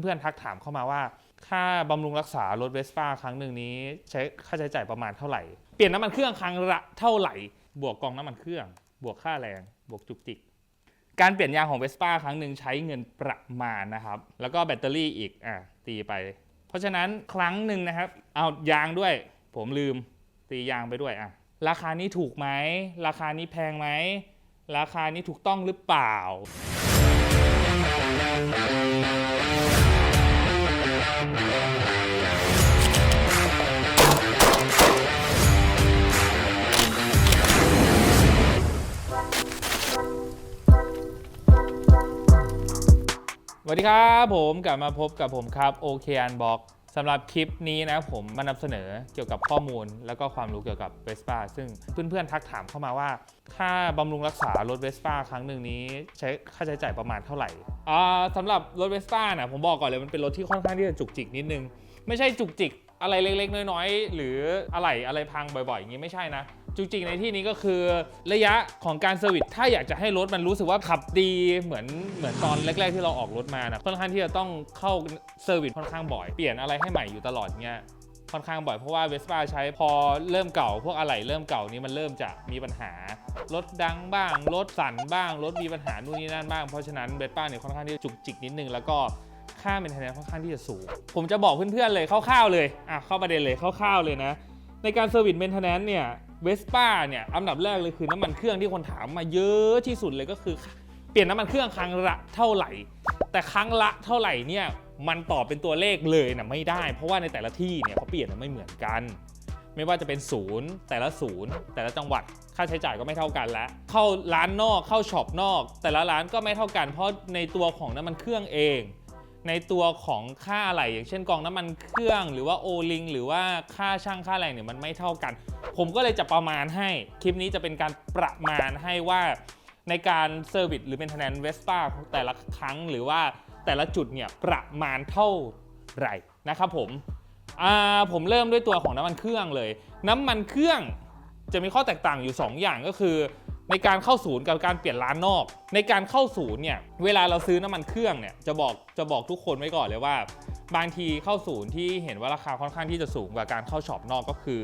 เพื่อนๆทักถามเข้ามาว่า ค่าบำรุงรักษารถเวสป้าครั้งหนึ่งนี้ใช้ค่าใช้จ่ายประมาณเท่าไหร่ เปลี่ยนน้ำมันเครื่องครั้งละเท่าไหร่ บวกกองน้ำมันเครื่อง บวกค่าแรง บวกจุกจิก การเปลี่ยนยางของเวสป้าครั้งหนึ่งใช้เงินประมาณนะครับ แล้วก็แบตเตอรี่อีก อะตีไป เพราะฉะนั้นครั้งหนึ่งนะครับ เอายางด้วย ผมลืม ตียางไปด้วยอะ ราคานี้ถูกไหม ราคานี้แพงไหม ราคานี้ถูกต้องหรือเปล่า สวัสดีครับผมกลับมาพบกับผมครับโอเคอันบ็อก สำหรับคลิปนี้นะผมมานำเสนอเกี่ยวกับข้อมูล แล้วก็ความรู้เกี่ยวกับเวสป้าซึ่งเพื่อนๆทักถามเข้ามาว่า ค่าบำรุงรักษารถเวสป้าครั้งหนึ่งนี้ใช้ค่าใช้จ่ายประมาณเท่าไหร่อ่าสำหรับรถเวสป้านะผมบอกก่อนเลยมันเป็นรถที่ค่อนข้างที่จะจุกจิกนิดนึง ไม่ใช่จุกจิกอะไรเล็กๆ น้อยๆ หรืออะไรอะไรพังบ่อยๆอย่างนี้ไม่ใช่นะ จุกจิกในที่นี้ก็คือระยะของการเซอร์วิสถ้าอยากจะให้รถมันรู้สึกว่าขับดีเหมือนเหมือนตอนแรก ๆ ที่เราออกรถมานะค่อนข้างที่จะต้องเข้าเซอร์วิสค่อนข้างบ่อยเปลี่ยนอะไรให้ใหม่อยู่ตลอดเงี้ยค่อนข้างบ่อยเพราะว่าเวสป้าใช้พอเริ่มเก่า พวกอะไหล่เริ่มเก่านี้มันเริ่มจะมีปัญหารถดังบ้างรถสั่นบ้างรถมีปัญหานู่นนี่นั่นบ้างเพราะฉะนั้นเวสป้าเนี่ยค่อนข้างที่จะจุกจิกนิดนึงแล้วก็ค่าเมนเทนแนนค่อนข้างที่จะสูง ผมจะบอกเพื่อนๆเลยคร่าวๆเลยอะเข้าประเด็นเลยคร่าวๆเลยนะ ในการเซอร์วิสเมนเทนแนนเนี่ย เวสป้าเนี่ยอันดับแรกเลยคือน้ำมันเครื่องที่คนถามมาเยอะที่สุดเลยก็คือ เปลี่ยนน้ำมันเครื่องครั้งละเท่าไหร่ แต่ครั้งละเท่าไหร่เนี่ยมันตอบเป็นตัวเลขเลยนะไม่ได้ เพราะว่าในแต่ละที่เนี่ยเขาเปลี่ยนไม่เหมือนกัน ไม่ว่าจะเป็นศูนย์แต่ละศูนย์แต่ละจังหวัดค่าใช้จ่ายก็ไม่เท่ากันแล้ว เข้าร้านนอกเข้าช็อปนอก แต่ละร้านก็ไม่เท่ากันเพราะในตัวของน้ำมันเครื่องเอง ในตัวของค่าอะไหล่อย่างเช่นกองน้ำมันเครื่องหรือว่าโอลิงหรือว่าค่าช่างค่าแรงเนี่ยมันไม่เท่ากัน ผมก็เลยจะประมาณให้ คลิปนี้จะเป็นการประมาณให้ว่าในการเซอร์วิสหรือเป็นทนนเวสป้าแต่ละครั้งหรือว่าแต่ละจุดเนี่ยประมาณเท่าไหร่นะครับผมผมเริ่มด้วยตัวของน้ำมันเครื่องเลย น้ำมันเครื่องจะมีข้อแตกต่างอยู่ 2 อย่างก็คือ ในการเข้าศูนย์กับการเปลี่ยนร้านนอก ในการเข้าศูนย์เนี่ยเวลาเราซื้อน้ำมันเครื่องเนี่ยจะบอกจะบอกทุกคนไว้ก่อนเลยว่า บางทีเข้าศูนย์ที่เห็นว่าราคาค่อนข้างที่จะสูงกว่าการเข้าช็อปนอกก็คือ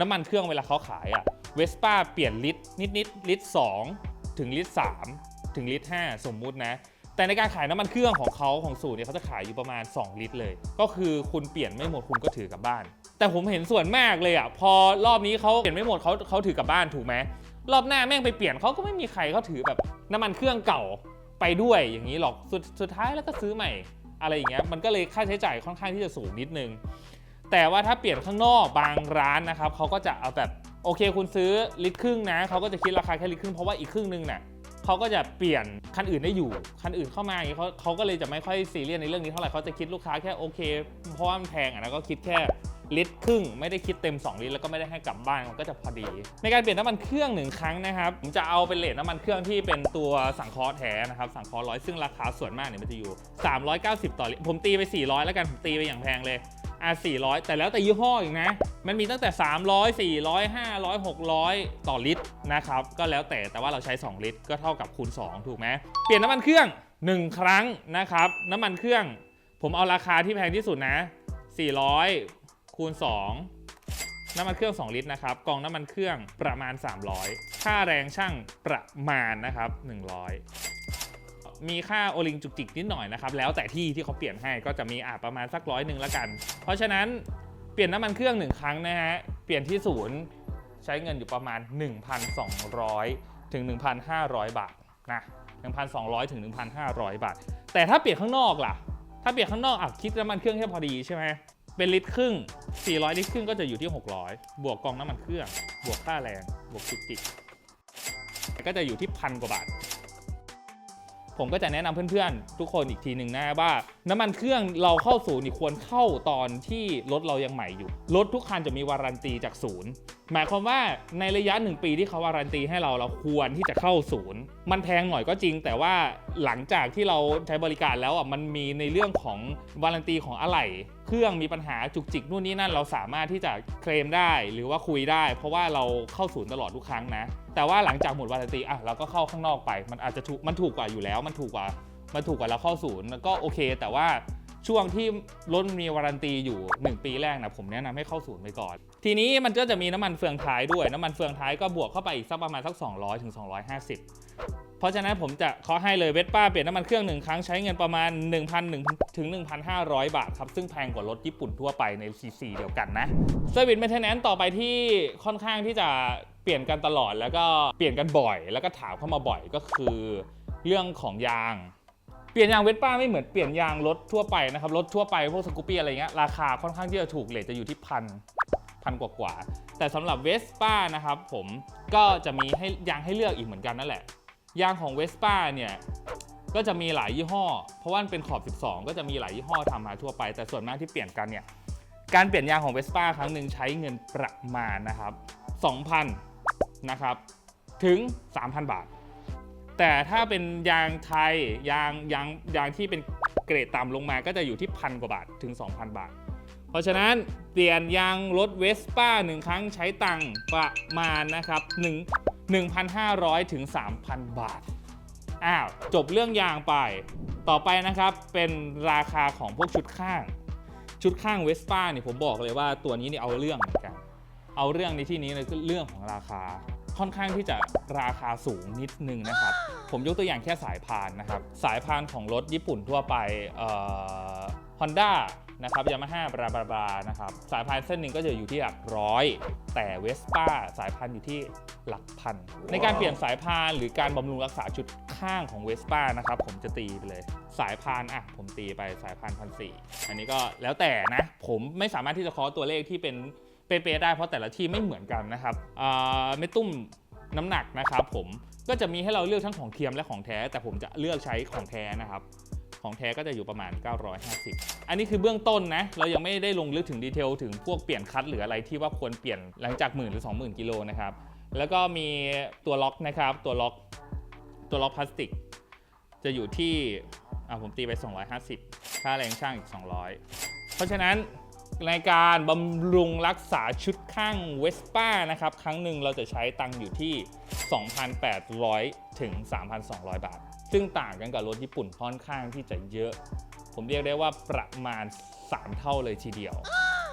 น้ำมันเครื่องเวลาเขาขายอะเวสป้าเปลี่ยนลิตรนิดๆลิตร2ถึงลิตร3ถึงลิตร5สมมุตินะแต่ในการขายน้ำมันเครื่องของเขาของสูตรเนี่ยเขาจะขายอยู่ประมาณ 2 ลิตรเลย ก็คือคุณเปลี่ยนไม่หมดคุณก็ถือกลับบ้าน แต่ผมเห็นส่วนมากเลยอะพอรอบนี้เขาเปลี่ยนไม่หมดเขาเขาถือกลับบ้านถูกไหมรอบหน้าแม่งไปเปลี่ยนเขาก็ไม่มีใครเขาถือแบบน้ำมันเครื่องเก่าไปด้วยอย่างนี้หรอกสุดสุดท้ายแล้วก็ซื้อใหม่ อะไรอย่างเงี้ยมันก็เลยค่าใช้จ่ายค่อนข้างที่จะสูงนิดนึง แต่ว่าถ้าเปลี่ยนข้างนอกบางร้านนะครับเขาก็จะเอาแบบโอเคคุณซื้อลิตรครึ่งนะเขาก็จะคิดราคาแค่ลิตรครึ่งเพราะว่าอีกครึ่งนึงน่ะเขาก็จะเปลี่ยนคันอื่นได้อยู่คันอื่นเข้ามาอย่างนี้เขาเขาก็เลยจะไม่ค่อยซีเรียสในเรื่องนี้เท่าไหร่เขาจะคิดลูกค้าแค่โอเคเพราะว่ามันแพงอะนะก็คิดแค่ ลิตรครึ่ง ไม่ได้คิดเต็ม 2 ลิตรแล้วก็ไม่ได้ให้กลับบ้านมันก็จะพอดี ในการเปลี่ยนน้ำมันเครื่องหนึ่งครั้งนะครับผมจะเอาเป็นเลทน้ำมันเครื่องที่เป็นตัวสังเคราะห์แท้นะครับสังเคราะห์ร้อยซึ่งราคาส่วนมากเนี่ยมันจะอยู่ 390 ต่อลิตรผมตีไป 400 แล้วกันผมตีไปอย่างแพงเลยอะ400 แต่แล้วแต่ยี่ห้ออีกนะ มันมีตั้งแต่ 300 400 500 600 ต่อลิตรนะครับ ก็แล้วแต่ แต่ว่าเราใช้ 2 ลิตร ก็เท่ากับคูณ 2 ถูกไหม เปลี่ยนน้ำมันเครื่อง 1 ครั้งนะครับ น้ำมันเครื่อง ผมเอาราคาที่แพงที่สุดนะ 400 คูณ 2 น้ำมันเครื่อง 2 ลิตรนะครับกองน้ำมันเครื่องประมาณ 300 ค่าแรงช่างประมาณนะครับ 100 มีค่าโอลิงจุกจิกนิดหน่อยนะครับ แล้วแต่ที่ที่เขาเปลี่ยนให้ก็จะมีอาประมาณสักร้อยหนึ่งละกัน เพราะฉะนั้นเปลี่ยนน้ำมันเครื่องหนึ่งครั้งนะฮะเปลี่ยนที่ศูนย์ใช้เงินอยู่ประมาณ 1,200 ถึง 1,500 บาทนะ1,200 ถึง 1,500 บาท แต่ถ้าเปลี่ยนข้างนอกล่ะ ถ้าเปลี่ยนข้างนอกอะคิดน้ำมันเครื่องแค่พอดีใช่ไหม เป็นลิตรครึ่ง 400 ลิตรครึ่งก็จะอยู่ที่ 600 บวกกองน้ำมันเครื่อง บวกค่าแรง บวกจุกจิกก็จะอยู่ที่พันกว่าบาท ผมก็จะแนะนำเพื่อนๆ ทุกคนอีกทีหนึ่งนะว่า น้ำมันเครื่องเราเข้าศูนย์นี่ควรเข้าตอนที่รถเรายังใหม่อยู่ รถทุกคันจะมีวารันตีจากศูนย์ หมายความว่าในระยะ 1 ปีที่เขาวารันตีให้เราเราควรที่จะเข้าศูนย์ มันแพงหน่อยก็จริงแต่ว่า หลังจากที่เราใช้บริการแล้วอะมันมีในเรื่องของวารันตีของอะไหล่เครื่องมีปัญหาจุกจิกนู่นนี่นั่นเราสามารถที่จะเคลมได้หรือว่าคุยได้ เพราะว่าเราเข้าศูนย์ตลอดทุกครั้งนะ แต่ว่าหลังจากหมดวารันตีอะเราก็เข้าข้างนอกไป มันอาจจะถูกมันถูกกว่าอยู่แล้ว มันถูกกว่ามันถูกกว่าเราเข้าศูนย์แล้วก็โอเค แต่ว่าช่วงที่รถมีวารันตีอยู่ 1 ปีแรกนะผมแนะนำให้เข้าศูนย์ไปก่อน ทีนี้มันก็จะมีน้ำมันเฟืองท้ายด้วย น้ำมันเฟืองท้ายก็บวกเข้าไปอีกสักประมาณสัก 200ถึง250 เพราะฉะนั้นผมจะเคาะให้เลยเวสป้าเปลี่ยนน้ำมันเครื่องหนึ่งครั้งใช้เงินประมาณ 1,000ถึง 1,500 บาทครับ ซึ่งแพงกว่ารถญี่ปุ่นทั่วไปใน CC เดียวกันนะเซอร์วิสเมนเทนแนนต่อไปที่ค่อนข้างที่จะเปลี่ยนกันตลอด แล้วก็เปลี่ยนกันบ่อย แล้วก็ถามเข้ามาบ่อยก็คือเรื่องของยางเปลี่ยนยางเวสป้าไม่เหมือนเปลี่ยนยางรถทั่วไปนะครับรถทั่วไปพวกสกูปี้อะไรเงี้ยราคาค่อนข้างที่จะถูกเลทจะอยู่ที่พันพันกว่ากว่าแต่สำหรับเวสป้านะครับผมก็จะมีให้ยางให้เลือกอีกเหมือนกันนั่นแหละ ยางของเวสป้าเนี่ยก็จะมีหลายยี่ห้อ เพราะว่ามันเป็นขอบ 12 ก็จะมีหลายยี่ห้อทำมาทั่วไป แต่ส่วนมากที่เปลี่ยนกันเนี่ย การเปลี่ยนยางของเวสป้าครั้งหนึ่งใช้เงินประมาณนะครับ 2,000 นะครับ ถึง 3,000 บาท แต่ถ้าเป็นยางไทยยางยางยางที่เป็นเกรดต่ำลงมาก็จะอยู่ที่พันกว่าบาทถึง 2,000 บาท เพราะฉะนั้นเปลี่ยนยางรถเวสป้าหนึ่งครั้งใช้ตังค์ประมาณนะครับ1 1,500 ถึง 3,000 บาท อ้าว จบเรื่องยางไป ต่อไปนะครับ เป็นราคาของพวกชุดข้าง ชุดข้างเวสป้าเนี่ยผมบอกเลยว่าตัวนี้เนี่ยเอาเรื่องเหมือนกัน เอาเรื่องในที่นี้เลยคือเรื่องของราคา ค่อนข้างที่จะราคาสูงนิดนึงนะครับ ผมยกตัวอย่างแค่สายพานนะครับ สายพานของรถญี่ปุ่นทั่วไปเอ่อ Honda นะครับยามาฮ่าบราบราบานะครับสายพานเส้นหนึ่งก็จะอยู่ที่หลักร้อย แต่เวสป้าสายพานอยู่ที่หลักพัน ในการเปลี่ยนสายพานหรือการบำรุงรักษาจุดข้างของเวสป้านะครับผมจะตีไปเลย สายพานอะผมตีไปสายพานพันสี่อันนี้ก็แล้วแต่นะผมไม่สามารถที่จะเคาะตัวเลขที่เป็นเป๊ะๆได้เพราะแต่ละที่ไม่เหมือนกันนะครับเม็ดตุ้มน้ำหนักนะครับผมก็จะมีให้เราเลือกทั้งของเทียมและของแท้ แต่ผมจะเลือกใช้ของแท้นะครับ ของแท้ก็จะอยู่ประมาณ 950 อันนี้คือเบื้องต้นนะ เรายังไม่ได้ลงลึกถึงดีเทลถึงพวกเปลี่ยนคัตหรืออะไรที่ว่าควรเปลี่ยนหลังจากหมื่นหรือ 20,000 กิโลนะครับ แล้วก็มีตัวล็อกนะครับ ตัวล็อก ตัวล็อกพลาสติก จะอยู่ที่ อ่าผมตีไป 250 ค่าแรงช่างอีก 200 เพราะฉะนั้นในการบำรุงรักษาชุดข้างเวสป้านะครับ ครั้งหนึ่งเราจะใช้ตังค์อยู่ที่ 2,800 ถึง 3,200 บาท ซึ่งต่างกันกับรถญี่ปุ่นค่อนข้างที่จะเยอะ ผมเรียกได้ว่าประมาณ 3 เท่าเลยทีเดียว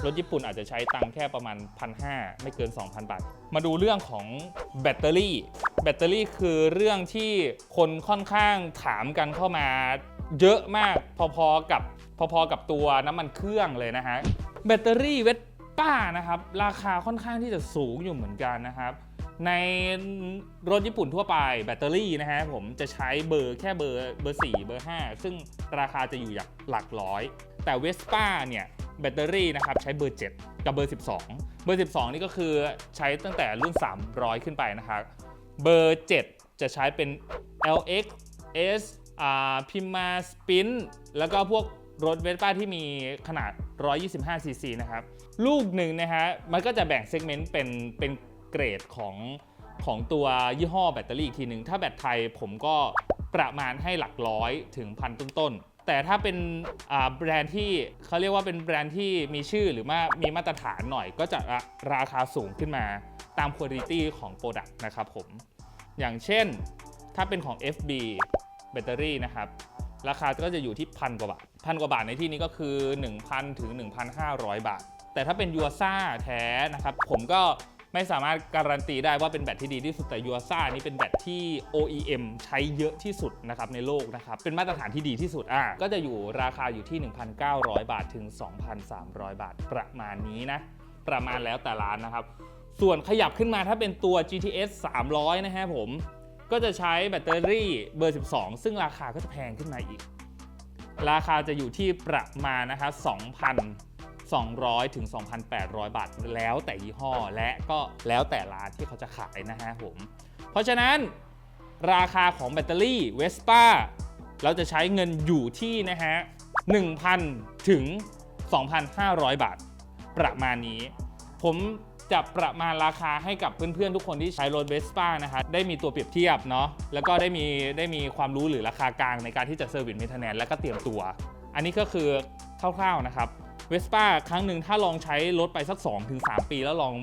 รถญี่ปุ่นอาจจะใช้ตังค์แค่ประมาณ 1,500 ไม่เกิน 2,000 บาท มาดูเรื่องของแบตเตอรี่ แบตเตอรี่คือเรื่องที่คนค่อนข้างถามกันเข้ามาเยอะมากพอๆกับพอๆกับตัวน้ำมันเครื่องเลยนะฮะ แบตเตอรี่เวสป้านะครับ ราคาค่อนข้างที่จะสูงอยู่เหมือนกันนะครับ ในรถญี่ปุ่นทั่วไปแบตเตอรี่นะฮะผมจะใช้เบอร์แค่เบอร์เบอร์ 4 เบอร์ 5 ซึ่งราคาจะอยู่อย่างหลักร้อย แต่เวสป้าเนี่ยแบตเตอรี่นะครับใช้เบอร์ 7 กับเบอร์ 12 เบอร์ 12 นี่ก็คือใช้ตั้งแต่รุ่น 300 ขึ้นไปนะครับเบอร์ 7 จะใช้เป็น LX S อ่าพิมมาสปินแล้วก็พวกรถเวสป้าที่มีขนาด 125ซีซีนะครับ ลูกหนึ่งนะฮะมันก็จะแบ่งเซกเมนต์เป็นเป็น เกรดของของตัวยี่ห้อแบตเตอรี่อีกทีหนึ่งถ้าแบตไทยผมก็ประมาณให้หลักร้อยถึงพันต้นๆ แต่ถ้าเป็นแบรนด์ที่เขาเรียกว่าเป็นแบรนด์ที่มีชื่อหรือว่ามีมาตรฐานหน่อย ก็จะราราคาสูงขึ้นมาตามคุณภาพของโปรดักต์นะครับผม อย่างเช่นถ้าเป็นของ FB แบตเตอรี่นะครับ ราคาก็จะอยู่ที่พันกว่าบาทพันกว่าบาทในที่นี้ก็คือ 1,000 ถึง 1,500 บาท แต่ถ้าเป็นยูซ่าแท้นะครับ ผมก็ ไม่สามารถการันตีได้ว่าเป็นแบตที่ดีที่สุดแต่ยูอาซ่านี่เป็นแบตที่ OEM ใช้เยอะที่สุดนะครับในโลกนะครับเป็นมาตรฐานที่ดีที่สุดอะก็จะอยู่ราคาอยู่ที่ 1,900 บาทถึง 2,300 บาท ประมาณนี้นะประมาณแล้วแต่ร้านนะครับ ส่วนขยับขึ้นมาถ้าเป็นตัว GTS 300 นะฮะผม ก็จะใช้แบตเตอรี่เบอร์ 12 ซึ่งราคาก็จะแพงขึ้นมาอีก ราคาจะอยู่ที่ประมาณนะครับ 200 ถึง 2,800 บาท แล้วแต่ยี่ห้อและก็แล้วแต่ร้านที่เขาจะขายนะฮะผม เพราะฉะนั้นราคาของแบตเตอรี่เวสป้าเราจะใช้เงินอยู่ที่นะฮะ 1,000 ถึง 2,500 บาท ประมาณนี้ ผมจะประมาณราคาให้กับเพื่อนๆ ทุกคนที่ใช้รถเวสป้านะฮะได้มีตัวเปรียบเทียบเนาะแล้วก็ได้มีได้มีความรู้หรือราคากลางในการที่จะเซอร์วิสเมนเทนแนนและก็เตรียมตัว อันนี้ก็คือคร่าวๆนะครับ เวสป้าครั้งหนึ่งถ้าลองใช้รถไปสัก 2-3 ปีแล้วลอง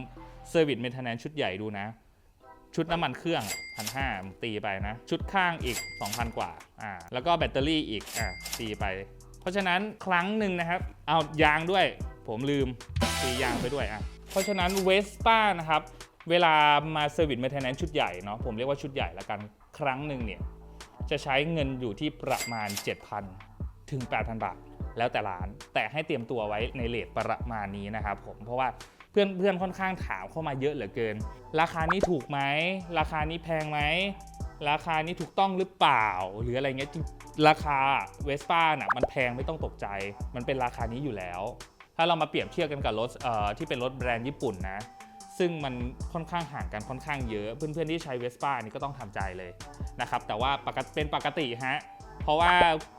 เซอร์วิสเมนเทนแนนชุดใหญ่ดูนะ ชุดน้ำมันเครื่องพันห้าตีไปนะ ชุดข้างอีก 2,000 กว่าอ่า แล้วก็แบตเตอรี่อีกอ่าตีไป เพราะฉะนั้นครั้งหนึ่งนะครับ เอายางด้วย ผมลืมตียางไปด้วยอะเพราะฉะนั้นเวสป้านะครับเวลามาเซอร์วิสเม t เทนแนนชุดใหญ่เนาะผมเรียกว่าชุดใหญ่ละกันครั้งหนึ่งเนี่ยจะใช้เงินอยู่ที่ประมาณ 7,000 ถึง 8,000 บาท แล้วแต่ร้าน แต่ให้เตรียมตัวไว้ในเลทประมาณนี้นะครับผมเพราะว่าเพื่อนเพื่อนค่อนข้างถามเข้ามาเยอะเหลือเกิน ราคานี้ถูกไหมราคานี้แพงไหมราคานี้ถูกต้องหรือเปล่า หรืออะไรเงี้ยราคาเวสป้าน่ะมันแพงไม่ต้องตกใจ มันเป็นราคานี้อยู่แล้ว ถ้าเรามาเปรียบเทียบกันกับรถเอ่อที่เป็นรถแบรนด์ญี่ปุ่นนะซึ่งมันค่อนข้างห่างกันค่อนข้างเยอะ เพื่อนๆที่ใช้เวสป้านี่ก็ต้องทำใจเลยนะครับแต่ว่าปกติเป็นปกติฮะ เพราะว่า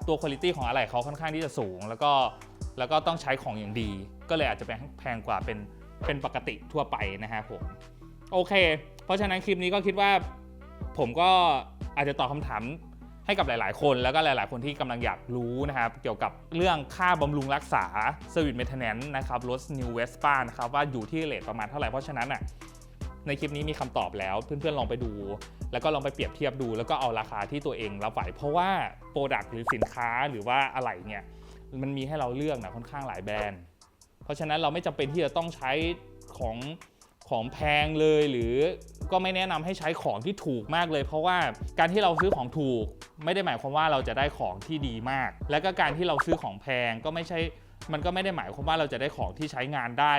ตัวคุณภาพของอะไหล่เขาค่อนข้างที่จะสูง แล้วก็แล้วก็ต้องใช้ของอย่างดี ก็เลยอาจจะแพงกว่าเป็นเป็นปกติทั่วไปนะฮะผมโอเค เพราะฉะนั้นคลิปนี้ก็คิดว่าผมก็อาจจะตอบคำถามให้กับหลาย ๆ คน แล้วก็หลาย ๆ คนที่กำลังอยากรู้นะครับ เกี่ยวกับเรื่องค่าบำรุงรักษา Service Maintenance นะครับรถ New Vespa นะครับว่าอยู่ที่เลทประมาณเท่าไหร่เพราะฉะนั้นอะ ในคลิปนี้มีคำตอบแล้วเพื่อนๆลองไปดู แล้วก็ลองไปเปรียบเทียบดู แล้วก็เอาราคาที่ตัวเองรับไหวเพราะว่าโปรดักต์หรือสินค้าหรือว่าอะไรเนี่ยมันมีให้เราเลือกนะค่อนข้างหลายแบรนด์ เพราะฉะนั้นเราไม่จำเป็นที่จะต้องใช้ของของแพงเลยหรือก็ไม่แนะนำให้ใช้ของที่ถูกมากเลย เพราะว่าการที่เราซื้อของถูก ไม่ได้หมายความว่าเราจะได้ของที่ดีมาก และก็การที่เราซื้อของแพงก็ไม่ใช่ มันก็ไม่ได้หมายความว่าเราจะได้ของที่ใช้งานได้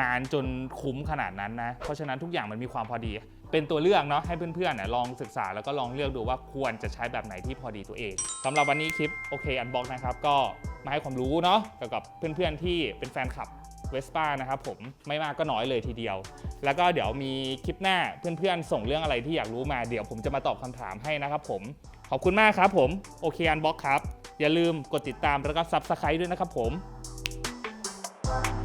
นานจนคุ้มขนาดนั้นนะ เพราะฉะนั้นทุกอย่างมันมีความพอดี เป็นตัวเลือกเนาะให้เพื่อนๆนะลองศึกษาแล้วก็ลองเลือกดูว่าควรจะใช้แบบไหนที่พอดีตัวเองสำหรับวันนี้คลิปโอเคอันบ็อกนะครับก็มาให้ความรู้เนาะเกี่ยวกับเพื่อนๆที่เป็นแฟนคลับเวสป้านะครับผมไม่มากก็น้อยเลยทีเดียว แล้วก็เดี๋ยวมีคลิปหน้าเพื่อนๆ ส่งเรื่องอะไรที่อยากรู้มาเดี๋ยวผมจะมาตอบคำถามให้นะครับผม ขอบคุณมากครับผมโอเคอันบ็อกครับ อย่าลืมกดติดตามแล้วก็ซับสไครต์ด้วยนะครับผม Bye.